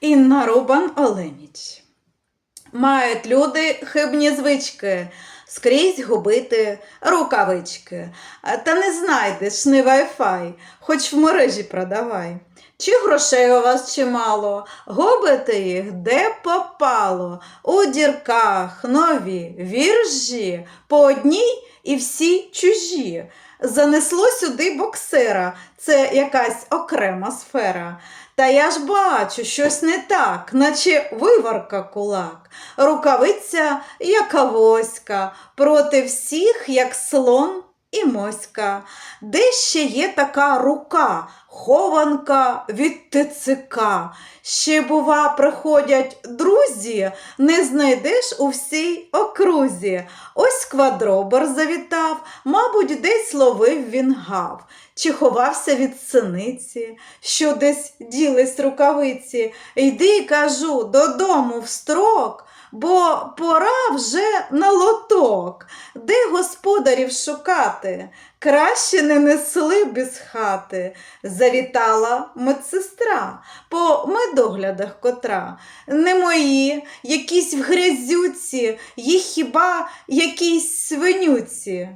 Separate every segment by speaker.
Speaker 1: Інна Рубан Оленіч. Мають люди хибні звички скрізь губити рукавички. Та не знайдеш не вай-фай, хоч в мережі продавай. Чи грошей у вас чимало, губите їх де попало, у дірках нові віржі, по одній і всі чужі. Занесло сюди боксера, це якась окрема сфера. Та я ж бачу, щось не так, наче виварка кулак, рукавиця, як авоська, проти всіх, як слон і моська. Де ще є така рука, хованка від ТЦК. Ще, бува, приходять друзі, не знайдеш у всій окрузі. Ось квадробер завітав, мабуть, десь ловив він гав, чи ховався від синиці, що десь ділись рукавиці. Йди, кажу, додому в строк, бо пора вже на лоток. Де господарів шукати? Краще не несли без хати. Завітала медсестра по медоглядах котра. Не мої, якісь в грязюці, їх хіба якісь свинюці.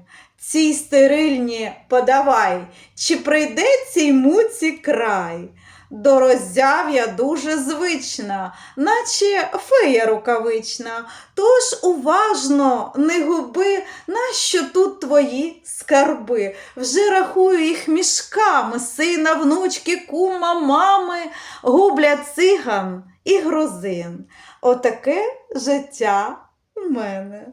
Speaker 1: Цій стерильні подавай, чи прийде цій муці край. До роззяв'я дуже звична, наче фея рукавична. Тож уважно не губи, нащо тут твої скарби. Вже рахую їх мішками, сина, внучки, кума, мами, гублять циган і грузин. Отаке життя в мене.